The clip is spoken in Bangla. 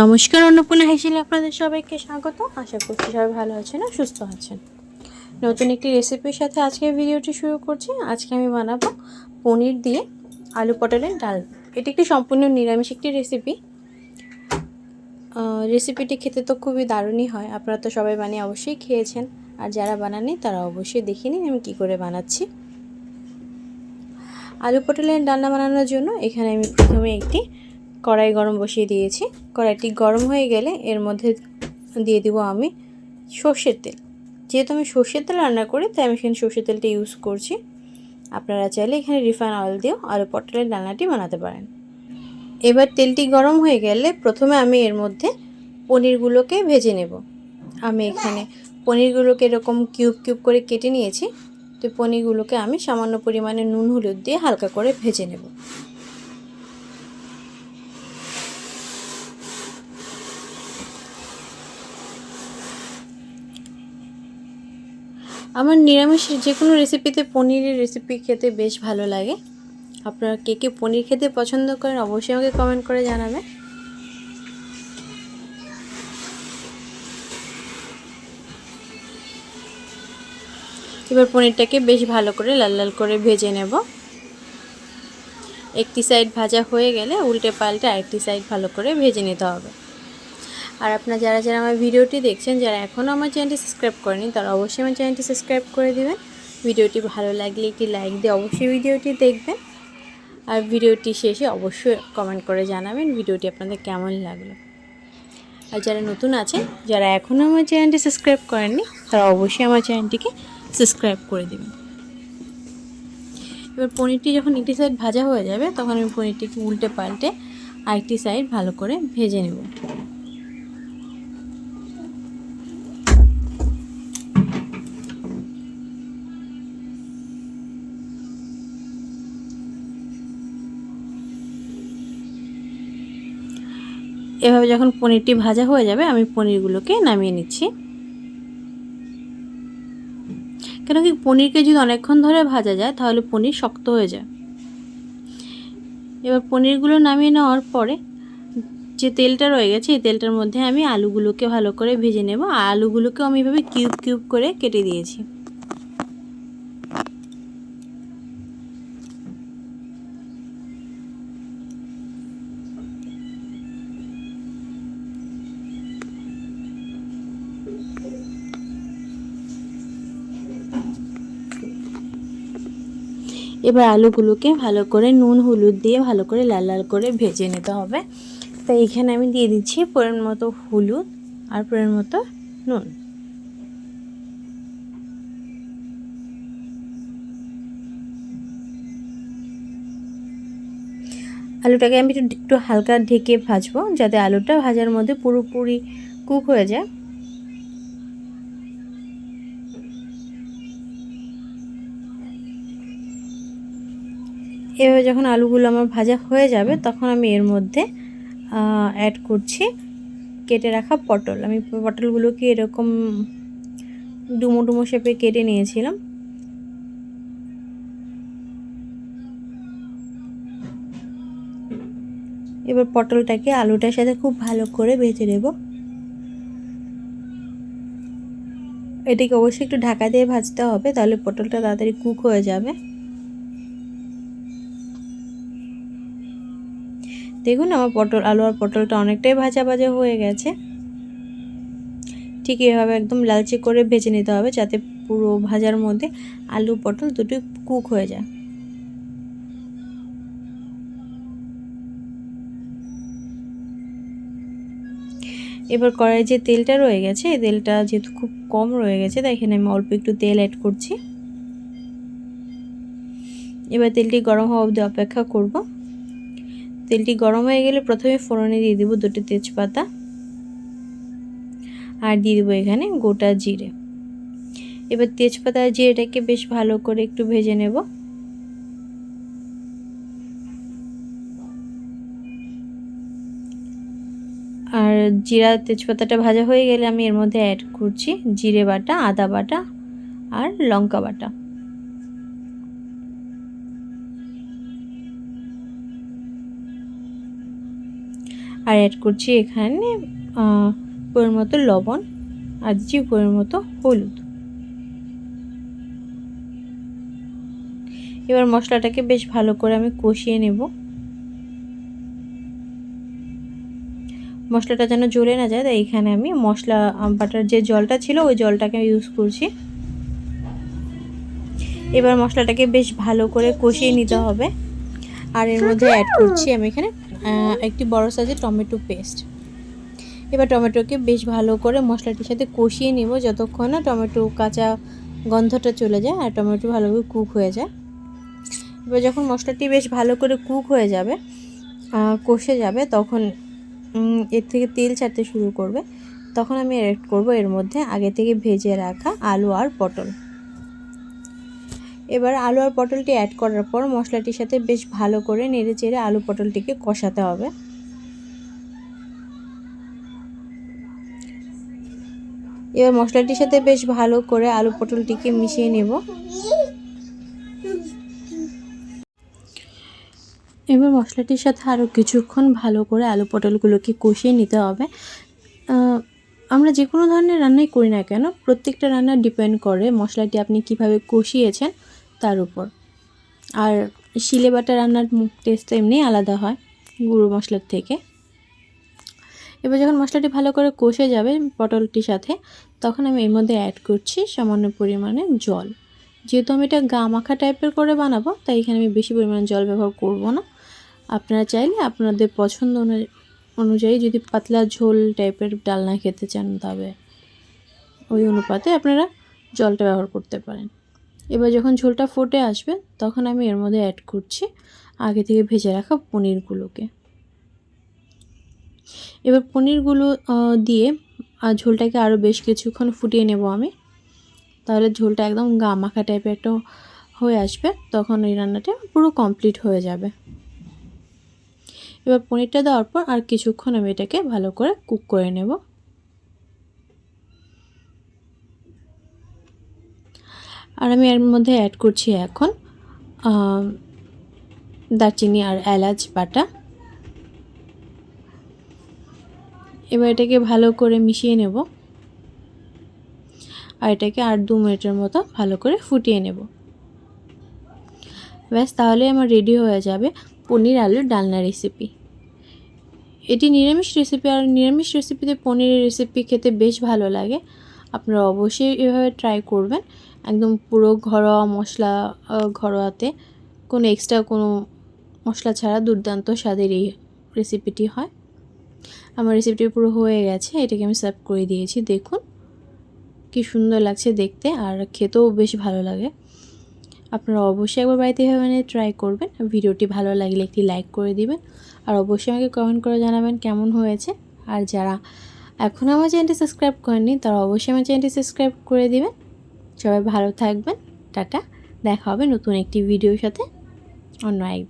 নমস্কার, অন্নপূর্ণা হেসেলে আপনাদের সবাইকে স্বাগত। আশা করছি সবাই ভালো আছেন আর সুস্থ আছেন। নতুন একটি রেসিপির সাথে আজকে ভিডিওটি শুরু করছি। আজকে আমি বানাবো পনির দিয়ে আলু পটলের ডাল। এটি একটি সম্পূর্ণ নিরামিষ একটি রেসিপি রেসিপিটি খেতে তো খুবই দারুণই হয়। আপনারা তো সবাই বানিয়ে অবশ্যই খেয়েছেন। আর যারা বানাননি, তারা অবশ্যই দেখে নিন আমি কী করে বানাচ্ছি। আলু পটলের ডালনা বানানোর জন্য এখানে আমি প্রথমে একটি কড়াই গরম বসিয়ে দিয়েছি। কড়াইটি গরম হয়ে গেলে এর মধ্যে দিয়ে দিব আমি সর্ষের তেল। যেহেতু আমি সর্ষের তেল রান্না করি, তাই আমি এখানে সর্ষের তেলটা ইউজ করছি। আপনারা চাইলে এখানে রিফাইন অয়েল দিয়েও আলু পটলের ডালনাটি বানাতে পারেন। এবার তেলটি গরম হয়ে গেলে প্রথমে আমি এর মধ্যে পনিরগুলোকে ভেজে নেব। আমি এখানে পনিরগুলোকে এরকম কিউব কিউব করে কেটে নিয়েছি। তো পনিরগুলোকে আমি সামান্য পরিমাণে নুন, হলুদ দিয়ে হালকা করে ভেজে নেব। আমার নিরামিষ যে কোনো রেসিপিতে পনিরের রেসিপি খেতে বেশ ভালো লাগে। আপনারা কে কে পনির খেতে পছন্দ করেন অবশ্যই আমাকে কমেন্ট করে জানাবেন। এবার পনিরটাকে বেশ ভালো করে লাল লাল করে ভেজে নেব। একটি সাইড ভাজা হয়ে গেলে উল্টে পাল্টে আরেকটি সাইড ভালো করে ভেজে নিতে হবে। আর আপনারা যারা যারা আমার ভিডিওটি দেখছেন, যারা এখনও আমার চ্যানেলটি সাবস্ক্রাইব করেনি তারা অবশ্যই আমার চ্যানেলটি সাবস্ক্রাইব করে দেবেন। ভিডিওটি ভালো লাগলে একটি লাইক দিয়ে অবশ্যই ভিডিওটি দেখবেন। আর ভিডিওটি শেষে অবশ্যই কমেন্ট করে জানাবেন ভিডিওটি আপনাদের কেমন লাগল। আর যারা নতুন আছেন, যারা এখনও আমার চ্যানেলটি সাবস্ক্রাইব করেননি, তারা অবশ্যই আমার চ্যানেলটিকে সাবস্ক্রাইব করে দেবেন। এবার পনিরটি যখন একটি সাইড ভাজা হয়ে যাবে, তখন আমি পনিরটিকে উল্টে পাল্টে আরেকটি সাইড ভালো করে ভেজে নেব। এভাবে যখন পনিরটি ভাজা হয়ে যাবে, আমি পনিরগুলোকে নামিয়ে নিচ্ছি। কেন কি পনিরকে যদি অনেকক্ষণ ধরে ভাজা যায়, তাহলে পনির শক্ত হয়ে যায়। এবার পনিরগুলো নামিয়ে নেওয়ার পরে যে তেলটা রয়ে গেছে, এই তেলটার মধ্যে আমি আলুগুলোকে ভালো করে ভেজে নেব। আলুগুলোকেও আমি এভাবে কিউব কিউব করে কেটে দিয়েছি। এবার আলুগুলোকে ভালো করে নুন, হলুদ দিয়ে ভালো করে লাল লাল করে ভেজে নিতে হবে। তাই এখানে আমি দিয়ে দিচ্ছি পরের মতো হলুদ আর পরের মতো নুন। আলুটাকে আমি একটু হালকা ঢেকে ভাজবো, যাতে আলুটা ভাজার মধ্যে পুরোপুরি কুক হয়ে যায়। এভাবে যখন আলুগুলো আমার ভাজা হয়ে যাবে, তখন আমি এর মধ্যে অ্যাড করছি, কেটে রাখা পটল। আমি পটলগুলোকে এরকম ডুমো ডুমো শেপে কেটে নিয়েছিলাম। এবার পটলটাকে আলুটার সাথে খুব ভালো করে ভেজে নেব। এটাকে অবশ্যই একটু ঢাকা দিয়ে ভাজতে হবে, তাহলে পটলটা তাড়াতাড়ি কুক হয়ে যাবে। দেখুন আমার পটল, আলু আর পটলটা অনেকটাই ভাজা ভাজা হয়ে গেছে। ঠিক এভাবে একদম লালচে করে ভেজে নিতে হবে যাতে পুরো ভাজার মধ্যে আলু, পটল দুটোই কুক হয়ে যায়। এবার কড়াই যে তেলটা রয়ে গেছে, এই তেলটা যেহেতু খুব কম রয়ে গেছে, তাই এখানে আমি অল্প একটু তেল অ্যাড করছি। এবার তেলটি গরম হওয়া অবধি অপেক্ষা করব। তেলটি গরম হয়ে গেলে প্রথমে ফোড়নে দিয়ে দেবো দুটো তেজপাতা। আর দিয়ে দেবো এখানে গোটা জিরে। এবার তেজপাতা জিরেটাকে বেশ ভালো করে একটু ভেজে নেব। আর জিরা তেজপাতাটা ভাজা হয়ে গেলে আমি এর মধ্যে অ্যাড করছি জিরে বাটা, আদা বাটা আর লঙ্কা বাটা। আর অ্যাড করছি এখানে পরিমাণ মতো লবণ আর দিচ্ছি পরিমাণ মতো হলুদ। এবার মশলাটাকে বেশ ভালো করে আমি কষিয়ে নেব। মশলাটা যেন জ্বলে না যায়, তাই এখানে আমি মশলা বাটার যে জলটা ছিল, ওই জলটাকে ইউজ করছি। এবার মশলাটাকে বেশ ভালো করে কষিয়ে নিতে হবে। আর এর মধ্যে অ্যাড করছি আমি এখানে একটি বড় সাইজের টমেটো পেস্ট এবার টমেটোকে বেশ ভালো করে মশলাটির সাথে কষিয়ে নিব যতক্ষণ না টমেটো কাঁচা গন্ধটা চলে যায় আর টমেটো ভালোভাবে কুক হয়ে যায়। এবার যখন মশলাটি বেশ ভালো করে কুক হয়ে যাবে কষে যাবে, তখন এর থেকে তেল ছাড়তে শুরু করবে। তখন আমি অ্যাড করব এর মধ্যে আগে থেকে ভেজে রাখা আলু আর পটল। এবার আলু আর পটলটি অ্যাড করার পর মশলাটির সাথে বেশ ভালো করে নেড়ে চেড়ে আলু পটলটিকে কষাতে হবে। এবার মশলাটির সাথে বেশ ভালো করে আলু পটলটিকে মিশিয়ে নেব। এবার মশলাটির সাথে আরও কিছুক্ষণ ভালো করে আলু পটলগুলোকে কষিয়ে নিতে হবে। আমরা যে কোনো ধরনের রান্নাই করি না কেন, প্রত্যেকটা রান্না ডিপেন্ড করে মশলাটি আপনি কীভাবে কষিয়েছেন। তার উপর। আর শিলে বাটা রান্নার টেস্ট এমনি আলাদা হয় গুঁড়ো মশলার থেকে। এবার যখন মশলাটি ভালো করে কষে যাবে পটলটির সাথে, তখন আমি এর মধ্যে অ্যাড করছি সামান্য পরিমাণে জল। যেহেতু আমি এটা গা মাখা টাইপের করে বানাবো, তাই এখানে আমি বেশি পরিমাণে জল ব্যবহার করব না। আপনারা চাইলে আপনাদের পছন্দ অনু- অনুযায়ী যদি পাতলা ঝোল টাইপের ডালনা খেতে চান তবে ওই অনুপাতে আপনারা জলটা ব্যবহার করতে পারেন। এবার যখন ঝোলটা ফুটে আসবে, তখন আমি এর মধ্যে অ্যাড করছি আগে থেকে ভেজে রাখা পনিরগুলোকে। এবার পনিরগুলো দিয়ে আর ঝোলটাকে আরও বেশ কিছুক্ষণ ফুটিয়ে নেব আমি। তাহলে ঝোলটা একদম গা মাখা টাইপের একটা হয়ে আসবে, তখন এই রান্নাটা পুরো কমপ্লিট হয়ে যাবে। এবার পনিরটা দেওয়ার পর আর কিছুক্ষণ আমি এটাকে ভালো করে কুক করে নেব। আর আমি এর মধ্যে অ্যাড করছি এখন দারচিনি আর এলাচ বাটা। এবার এটাকে ভালো করে মিশিয়ে নেব। আর এটাকে আর দু মিনিটের মতো ভালো করে ফুটিয়ে নেব। ব্যাস, তাহলে আমার রেডি হয়ে যাবে পনির আলুর ডালনা রেসিপি এটি নিরামিষ রেসিপি আর নিরামিষ রেসিপিতে পনিরের রেসিপি খেতে বেশ ভালো লাগে। আপনারা অবশ্যই এভাবে ট্রাই করবেন। একদম পুরো ঘরোয়া মশলা ঘরোয়াতে কোনো এক্সট্রা কোনো মশলা ছাড়া দুর্দান্ত স্বাদের এই রেসিপিটি হয়। আমার রেসিপিটি পুরো হয়ে গেছে, এটাকে আমি সার্ভ করে দিয়েছি, দেখুন। কি সুন্দর লাগছে দেখতে আর খেতেও বেশ ভালো লাগে। আপনারা অবশ্যই একবার বাড়িতে এভাবে ট্রাই করবেন। ভিডিওটি ভালো লাগলে একটি লাইক করে দিবেন। আর অবশ্যই আমাকে কমেন্ট করে জানাবেন কেমন হয়েছে। আর যারা এখনও আমার চ্যানেলটি সাবস্ক্রাইব করেননি, তারা অবশ্যই আমার চ্যানেলটি সাবস্ক্রাইব করে দিবেন। সবাই ভালো থাকবেন, টাটা। দেখা হবে নতুন একটি ভিডিওর সাথে অন্য এক